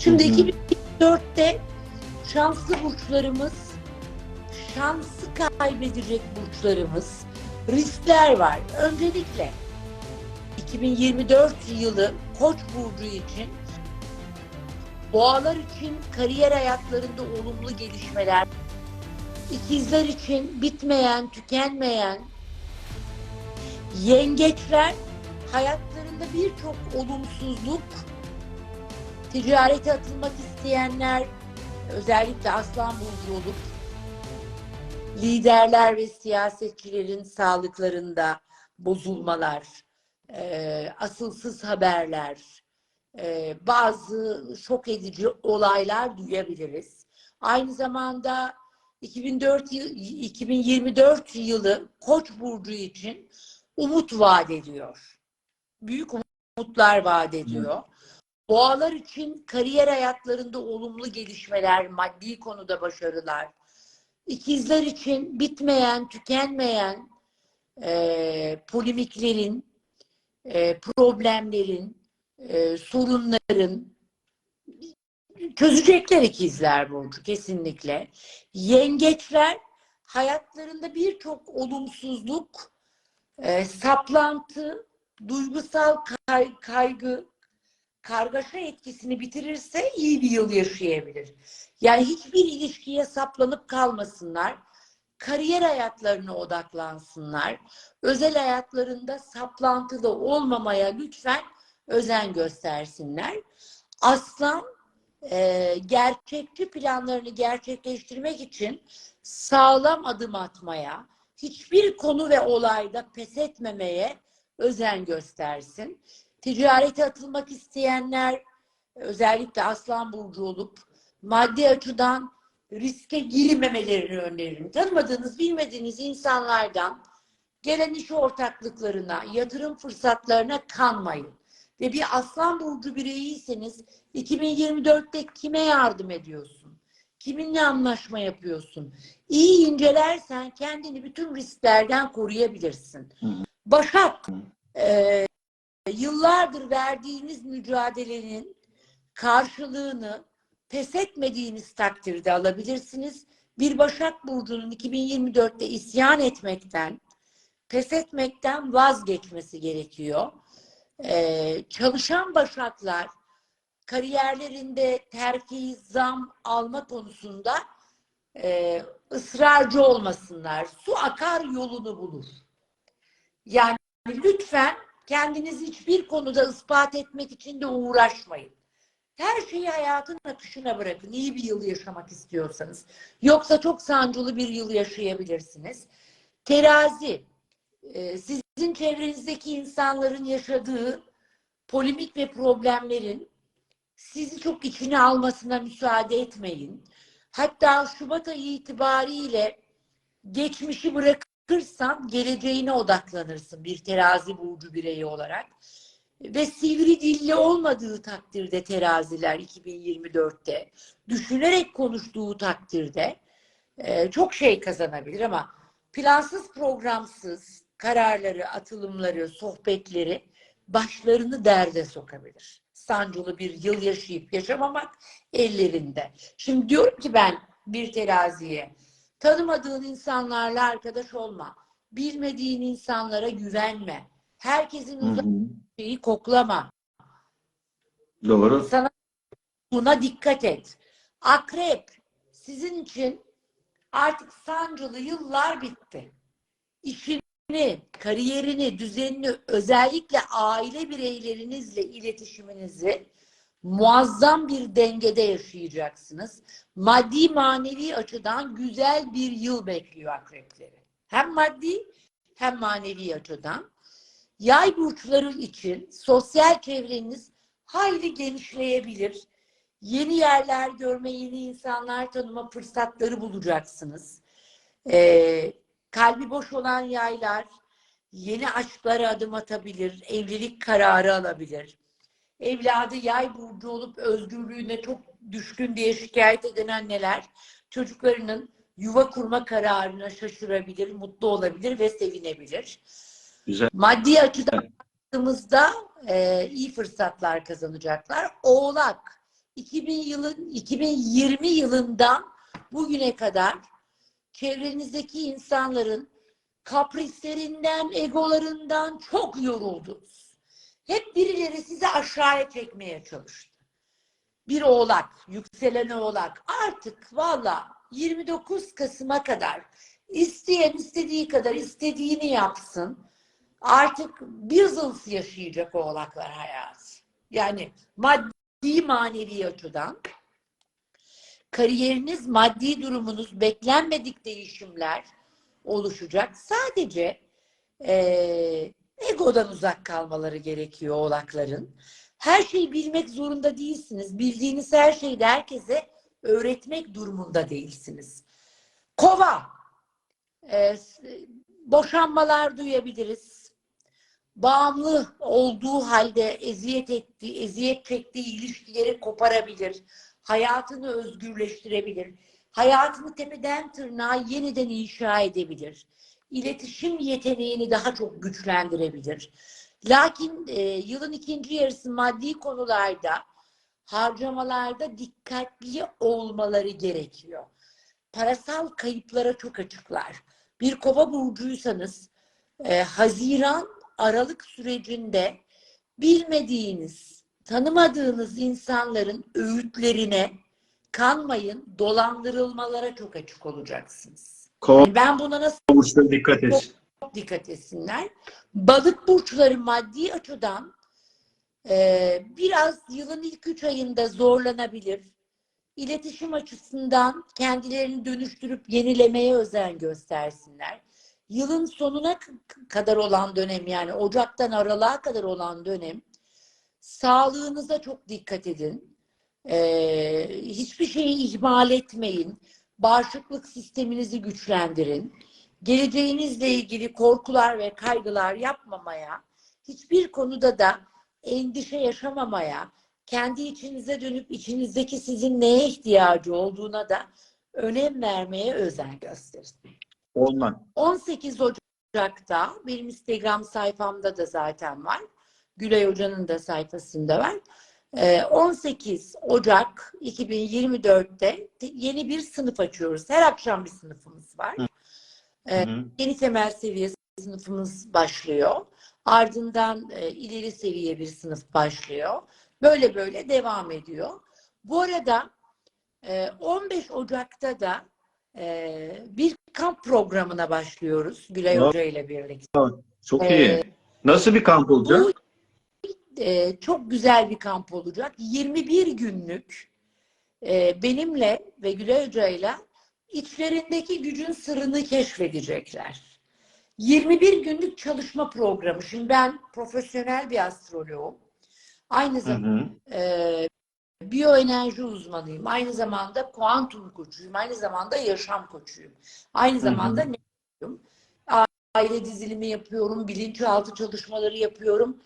Şimdi Hı hı. 2004'te şanslı burçlarımız, şansı kaybedecek burçlarımız, riskler var. Öncelikle 2024 yılı Koç burcu için Boğalar için kariyer hayatlarında olumlu gelişmeler, ikizler için bitmeyen, tükenmeyen, yengeçler hayatlarında birçok olumsuzluk, ticarete atılmak isteyenler, özellikle aslan burcu olup liderler ve siyasetçilerin sağlıklarında bozulmalar, e, asılsız haberler, e, bazı şok edici olaylar duyabiliriz. Aynı zamanda 2004 yıl, 2024 yılı Koç burcu için umut vaat ediyor. Büyük umutlar vaat ediyor. Boğalar için kariyer hayatlarında olumlu gelişmeler, maddi konuda başarılar. İkizler için bitmeyen, tükenmeyen e, polemiklerin, e, problemlerin, e, sorunların çözecekler ikizler burcu kesinlikle. Yengeçler hayatlarında birçok olumsuzluk, e, saplantı, duygusal kay- kaygı, kargaşa etkisini bitirirse iyi bir yıl yaşayabilir. Yani hiçbir ilişkiye saplanıp kalmasınlar. Kariyer hayatlarına odaklansınlar. Özel hayatlarında saplantıda olmamaya lütfen özen göstersinler. Aslan e, gerçekçi planlarını gerçekleştirmek için sağlam adım atmaya, hiçbir konu ve olayda pes etmemeye özen göstersin. Ticarete atılmak isteyenler özellikle aslan burcu olup maddi açıdan riske girmemelerini öneririm. Tanımadığınız, bilmediğiniz insanlardan gelen iş ortaklıklarına, yatırım fırsatlarına kanmayın. Ve bir aslan burcu bireyiyseniz 2024'te kime yardım ediyorsun? Kiminle anlaşma yapıyorsun? İyi incelersen kendini bütün risklerden koruyabilirsin. Başak, e, yıllardır verdiğiniz mücadelenin karşılığını pes etmediğiniz takdirde alabilirsiniz. Bir Başak Burcu'nun 2024'te isyan etmekten, pes etmekten vazgeçmesi gerekiyor. Ee, çalışan Başaklar kariyerlerinde terfi, zam alma konusunda e, ısrarcı olmasınlar. Su akar yolunu bulur. Yani lütfen kendinizi hiçbir konuda ispat etmek için de uğraşmayın. Her şeyi hayatın akışına bırakın. İyi bir yıl yaşamak istiyorsanız. Yoksa çok sancılı bir yıl yaşayabilirsiniz. Terazi, e, sizin çevrenizdeki insanların yaşadığı polemik ve problemlerin sizi çok içine almasına müsaade etmeyin. Hatta Şubat ayı itibariyle geçmişi bırakırsan geleceğine odaklanırsın bir terazi burcu bireyi olarak. Ve sivri dilli olmadığı takdirde teraziler 2024'te düşünerek konuştuğu takdirde e, çok şey kazanabilir ama plansız programsız kararları, atılımları, sohbetleri başlarını derde sokabilir. Sancılı bir yıl yaşayıp yaşamamak ellerinde. Şimdi diyorum ki ben bir teraziye tanımadığın insanlarla arkadaş olma. Bilmediğin insanlara güvenme. Herkesin uzak şeyi koklama. Doğru. Sana buna dikkat et. Akrep sizin için artık sancılı yıllar bitti. İşini, kariyerini, düzenini, özellikle aile bireylerinizle iletişiminizi muazzam bir dengede yaşayacaksınız. Maddi manevi açıdan güzel bir yıl bekliyor akrepleri. Hem maddi hem manevi açıdan. Yay burçları için sosyal çevreniz hayli genişleyebilir. Yeni yerler görme, yeni insanlar tanıma fırsatları bulacaksınız. Ee, kalbi boş olan yaylar yeni aşklara adım atabilir, evlilik kararı alabilir. Evladı yay burcu olup özgürlüğüne çok düşkün diye şikayet eden anneler çocuklarının yuva kurma kararına şaşırabilir, mutlu olabilir ve sevinebilir. Güzel. Maddi açıdan baktığımızda e, iyi fırsatlar kazanacaklar. Oğlak, 2000 yılın 2020 yılından bugüne kadar çevrenizdeki insanların kaprislerinden, egolarından çok yoruldunuz. Hep birileri sizi aşağıya çekmeye çalıştı. Bir oğlak, yükselen oğlak artık valla 29 Kasım'a kadar isteyen istediği kadar istediğini yapsın. Artık business yaşayacak oğlaklar hayatı. Yani maddi manevi açıdan kariyeriniz, maddi durumunuz, beklenmedik değişimler oluşacak. Sadece eee, egodan uzak kalmaları gerekiyor oğlakların. Her şeyi bilmek zorunda değilsiniz. Bildiğiniz her şeyi de herkese öğretmek durumunda değilsiniz. Kova. Eee, s- boşanmalar duyabiliriz. Bağımlı olduğu halde eziyet ettiği, eziyet çektiği ilişkileri koparabilir. Hayatını özgürleştirebilir. Hayatını tepeden tırnağa yeniden inşa edebilir. İletişim yeteneğini daha çok güçlendirebilir. Lakin e, yılın ikinci yarısı maddi konularda harcamalarda dikkatli olmaları gerekiyor. Parasal kayıplara çok açıklar. Bir kova burcuysanız e, Haziran Aralık sürecinde bilmediğiniz, tanımadığınız insanların öğütlerine kanmayın, dolandırılmalara çok açık olacaksınız. Yani ben buna nasıl burçları dikkat et. çok dikkat etsinler. Balık burçları maddi açıdan e, biraz yılın ilk üç ayında zorlanabilir. İletişim açısından kendilerini dönüştürüp yenilemeye özen göstersinler. Yılın sonuna k- kadar olan dönem yani Ocak'tan Aralık'a kadar olan dönem sağlığınıza çok dikkat edin. E, hiçbir şeyi ihmal etmeyin. Bağışıklık sisteminizi güçlendirin geleceğinizle ilgili korkular ve kaygılar yapmamaya, hiçbir konuda da endişe yaşamamaya, kendi içinize dönüp içinizdeki sizin neye ihtiyacı olduğuna da önem vermeye özen gösterin. Olman. 18 Ocak'ta benim Instagram sayfamda da zaten var. Gülay Hoca'nın da sayfasında var. Ee, 18 Ocak 2024'te te- yeni bir sınıf açıyoruz. Her akşam bir sınıfımız var. Hı hı. Yeni temel seviye sınıfımız başlıyor. Ardından e, ileri seviye bir sınıf başlıyor. Böyle böyle devam ediyor. Bu arada e, 15 Ocak'ta da e, bir kamp programına başlıyoruz Gülay. Hoca ile birlikte. Çok Ee, iyi. Nasıl bir kamp olacak? Bu e, çok güzel bir kamp olacak. 21 günlük e, benimle ve Gülay Hoca'yla içlerindeki gücün sırrını keşfedecekler. 21 günlük çalışma programı. Şimdi ben profesyonel bir astroloğum. Aynı zamanda hı. e, biyoenerji uzmanıyım. Aynı zamanda kuantum koçuyum. Aynı zamanda yaşam koçuyum. Aynı hı. zamanda ne yapıyorum? Aile dizilimi yapıyorum. Bilinçaltı çalışmaları yapıyorum.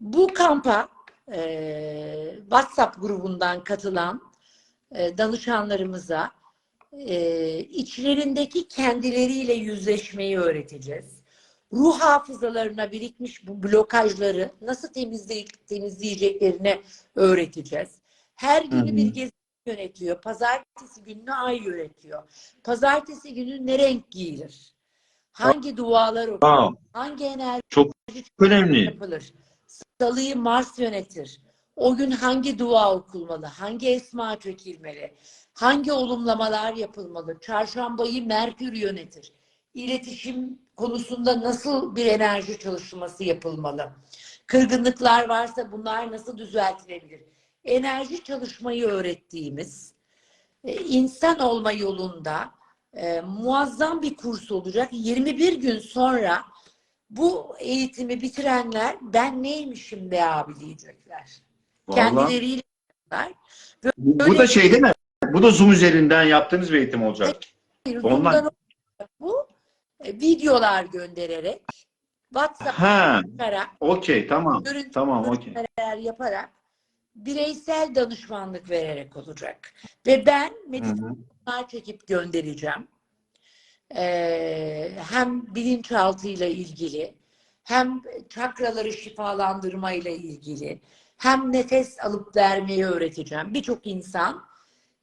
Bu kampa e, WhatsApp grubundan katılan e, danışanlarımıza e, içlerindeki kendileriyle yüzleşmeyi öğreteceğiz. Ruh hafızalarına birikmiş bu blokajları nasıl temizleyip temizleyeceklerini öğreteceğiz. Her günü bir gezi yönetiyor. Pazartesi gününü ay yönetiyor. Pazartesi günü ne renk giyilir? Hangi dualar okunur? Hangi enerji çok önemli. yapılır? Salıyı Mars yönetir. O gün hangi dua okunmalı? Hangi esma çekilmeli? Hangi olumlamalar yapılmalı? Çarşambayı Merkür yönetir. İletişim konusunda nasıl bir enerji çalışması yapılmalı? Kırgınlıklar varsa bunlar nasıl düzeltilebilir? Enerji çalışmayı öğrettiğimiz e, insan olma yolunda e, muazzam bir kurs olacak. 21 gün sonra bu eğitimi bitirenler ben neymişim be abi diyecekler. Vallahi. Kendileriyle yapacaklar. Bu, bu da şey değil mi? Bu da Zoom üzerinden yaptığınız bir eğitim olacak. Hayır, Online. Bu e, videolar göndererek WhatsApp Ha, yaparak okey tamam. görüntü Tamam, okey. yaparak bireysel danışmanlık vererek olacak. Ve ben meditasyonlar çekip göndereceğim. Ee, hem bilinçaltıyla ilgili hem çakraları şifalandırma ile ilgili hem nefes alıp vermeyi öğreteceğim. Birçok insan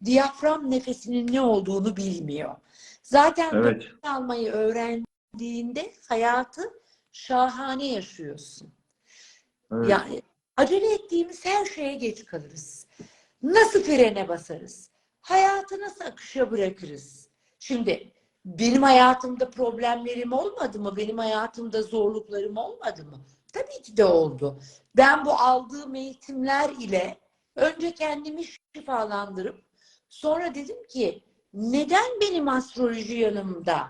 diyafram nefesinin ne olduğunu bilmiyor. Zaten Evet. nefes almayı öğrendiğinde hayatı şahane yaşıyorsun. evet. Yani acele ettiğimiz her şeye geç kalırız. Nasıl frene basarız? Hayatı nasıl akışa bırakırız? Şimdi benim hayatımda problemlerim olmadı mı? Benim hayatımda zorluklarım olmadı mı? Tabii ki de oldu. Ben bu aldığım eğitimler ile önce kendimi şifalandırıp sonra dedim ki neden benim astroloji yanımda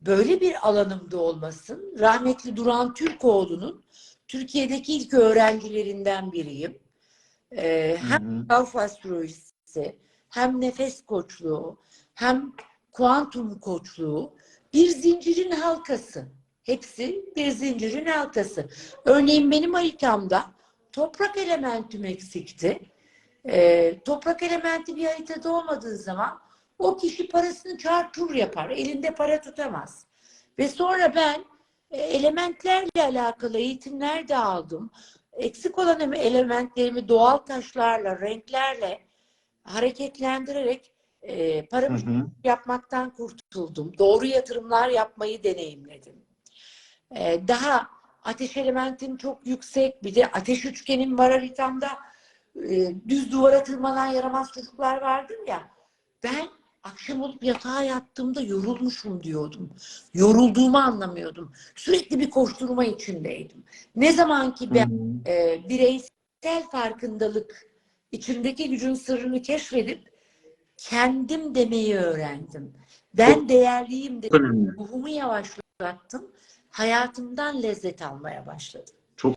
böyle bir alanımda olmasın? Rahmetli Duran Türkoğlu'nun Türkiye'deki ilk öğrencilerinden biriyim. Ee, hem. Kalf astrolojisi, hem nefes koçluğu, hem kuantum koçluğu bir zincirin halkası. Hepsi bir zincirin halkası. Örneğin benim haritamda toprak elementim eksikti. Ee, toprak elementi bir haritada olmadığı zaman o kişi parasını çarçur yapar. Elinde para tutamaz. Ve sonra ben e, elementlerle alakalı eğitimler de aldım. Eksik olan em- elementlerimi doğal taşlarla, renklerle hareketlendirerek e, Hı paramı hı. yapmaktan kurtuldum. Doğru yatırımlar yapmayı deneyimledim. Ee, daha ateş elementim çok yüksek. Bir de ateş üçgenim var haritamda. Ee, düz duvara tırmanan yaramaz çocuklar vardır ya. Ben akşam olup yatağa yattığımda yorulmuşum diyordum. Yorulduğumu anlamıyordum. Sürekli bir koşturma içindeydim. Ne zaman ki ben Hı hı. e, bireysel farkındalık, içimdeki gücün sırrını keşfedip kendim demeyi öğrendim. Ben değerliyim Çok dedim. önemli. Ruhumu yavaşlattım. Hayatımdan lezzet almaya başladım. Çok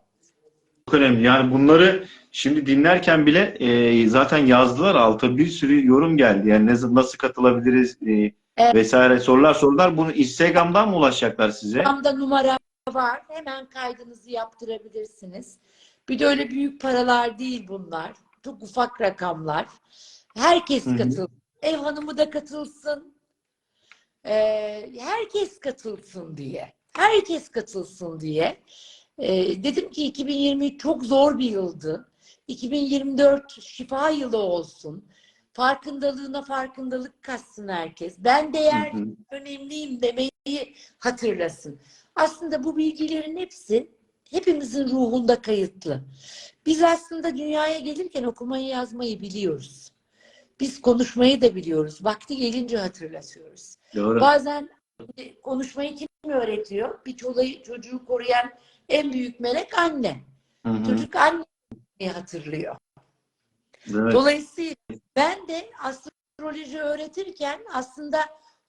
önemli. Yani bunları şimdi dinlerken bile e, zaten yazdılar alta bir sürü yorum geldi. Yani nasıl, nasıl katılabiliriz e, Evet. vesaire sorular sordular. Bunu Instagram'dan mı ulaşacaklar size? Tam numara var. Hemen kaydınızı yaptırabilirsiniz. Bir de öyle büyük paralar değil bunlar. Çok ufak rakamlar. Herkes katılsın. Ev hanımı da katılsın. Ee, herkes katılsın diye. Herkes katılsın diye. Ee, dedim ki 2020 çok zor bir yıldı. 2024 şifa yılı olsun. Farkındalığına farkındalık katsın herkes. Ben Hı değer hı. önemliyim demeyi hatırlasın. Aslında bu bilgilerin hepsi hepimizin ruhunda kayıtlı. Biz aslında dünyaya gelirken okumayı yazmayı biliyoruz. Biz konuşmayı da biliyoruz. Vakti gelince hatırlatıyoruz. Doğru. Bazen konuşmayı kim öğretiyor? Bir çolayı, çocuğu koruyan en büyük melek anne. Hı hı. Çocuk anneyi hatırlıyor. Evet. Dolayısıyla ben de astroloji öğretirken aslında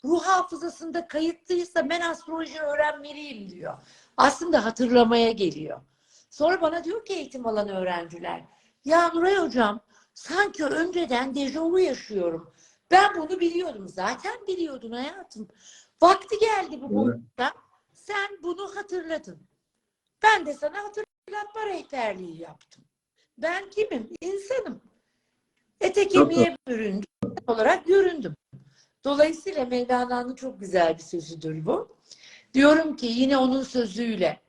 ruh hafızasında kayıtlıysa ben astroloji öğrenmeliyim diyor. Aslında hatırlamaya geliyor. Sonra bana diyor ki eğitim alan öğrenciler, ya Nuray Hocam sanki önceden dejavu yaşıyorum. Ben bunu biliyordum. Zaten biliyordun hayatım. Vakti geldi bu Evet. boyutta. Sen bunu hatırladın. Ben de sana hatırlatma rehberliği yaptım. Ben kimim? İnsanım. Ete kemiğe büründüm olarak göründüm. Dolayısıyla Mevlana'nın çok güzel bir sözüdür bu. Diyorum ki yine onun sözüyle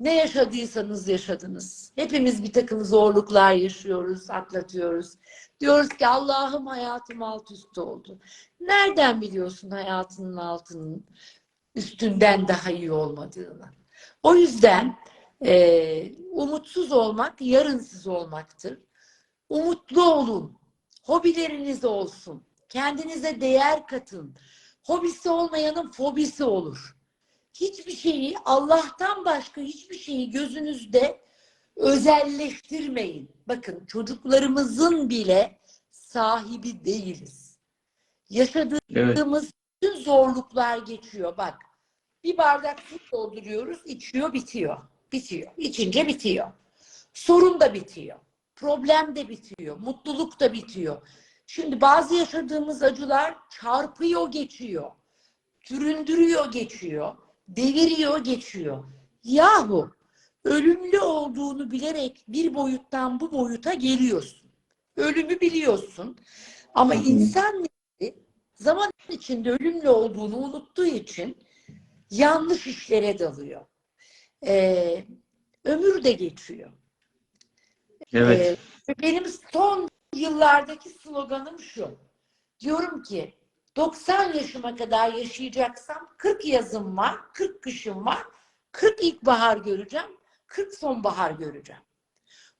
ne yaşadıysanız yaşadınız. Hepimiz bir takım zorluklar yaşıyoruz, atlatıyoruz. Diyoruz ki Allah'ım hayatım alt üst oldu. Nereden biliyorsun hayatının altının üstünden daha iyi olmadığını? O yüzden e, umutsuz olmak yarınsız olmaktır. Umutlu olun. Hobileriniz olsun. Kendinize değer katın. Hobisi olmayanın fobisi olur. Hiçbir şeyi Allah'tan başka hiçbir şeyi gözünüzde özelleştirmeyin. Bakın çocuklarımızın bile sahibi değiliz. Yaşadığımız Evet. bütün zorluklar geçiyor. Bak bir bardak su dolduruyoruz, içiyor, bitiyor. Bitiyor. İçince bitiyor. Sorun da bitiyor. Problem de bitiyor. Mutluluk da bitiyor. Şimdi bazı yaşadığımız acılar çarpıyor, geçiyor. Süründürüyor, geçiyor. Deviriyor, geçiyor. Yahu ölümlü olduğunu bilerek bir boyuttan bu boyuta geliyorsun. Ölümü biliyorsun. Ama insan zaman içinde ölümlü olduğunu unuttuğu için yanlış işlere dalıyor. Ee, ömür de geçiyor. Evet. Ee, benim son yıllardaki sloganım şu. Diyorum ki 90 yaşıma kadar yaşayacaksam 40 yazım var, 40 kışım var, 40 ilkbahar göreceğim, 40 sonbahar göreceğim.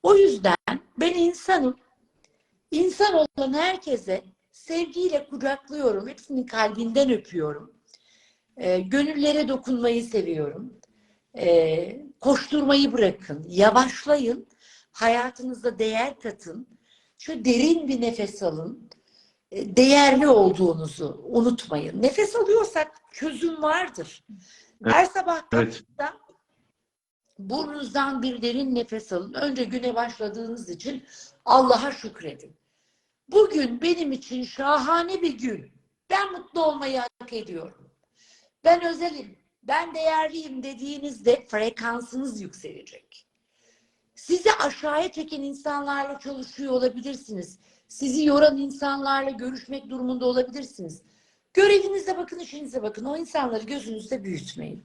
O yüzden ben insanım. İnsan olan herkese sevgiyle kucaklıyorum. Hepsinin kalbinden öpüyorum. Ee, gönüllere dokunmayı seviyorum. Ee, koşturmayı bırakın. Yavaşlayın. Hayatınıza değer katın. Şu derin bir nefes alın. Ee, değerli olduğunuzu unutmayın. Nefes alıyorsak çözüm vardır. Her sabah Evet. Burnunuzdan bir derin nefes alın. Önce güne başladığınız için Allah'a şükredin. Bugün benim için şahane bir gün. Ben mutlu olmayı hak ediyorum. Ben özelim, ben değerliyim dediğinizde frekansınız yükselecek. Sizi aşağıya çeken insanlarla çalışıyor olabilirsiniz. Sizi yoran insanlarla görüşmek durumunda olabilirsiniz. Görevinize bakın, işinize bakın. O insanları gözünüzde büyütmeyin.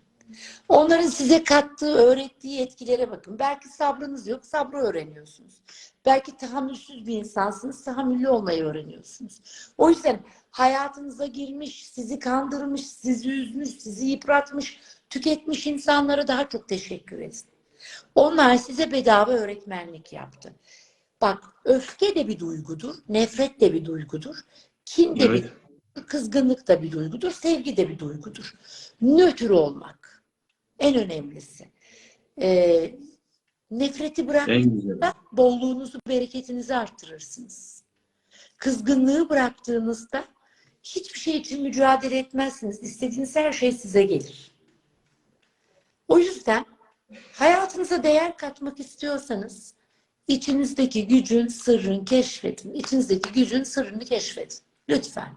Onların size kattığı, öğrettiği etkilere bakın. Belki sabrınız yok, sabrı öğreniyorsunuz. Belki tahammülsüz bir insansınız, tahammüllü olmayı öğreniyorsunuz. O yüzden hayatınıza girmiş, sizi kandırmış, sizi üzmüş, sizi yıpratmış, tüketmiş insanlara daha çok teşekkür edin. Onlar size bedava öğretmenlik yaptı. Bak öfke de bir duygudur, nefret de bir duygudur, kin de bir Evet. Kızgınlık da bir duygudur, sevgi de bir duygudur. Nötr olmak en önemlisi. Ee, nefreti bıraktığınızda bolluğunuzu, bereketinizi arttırırsınız. Kızgınlığı bıraktığınızda hiçbir şey için mücadele etmezsiniz. İstediğiniz her şey size gelir. O yüzden hayatınıza değer katmak istiyorsanız İçinizdeki gücün sırrını keşfedin. İçinizdeki gücün sırrını keşfedin. Lütfen.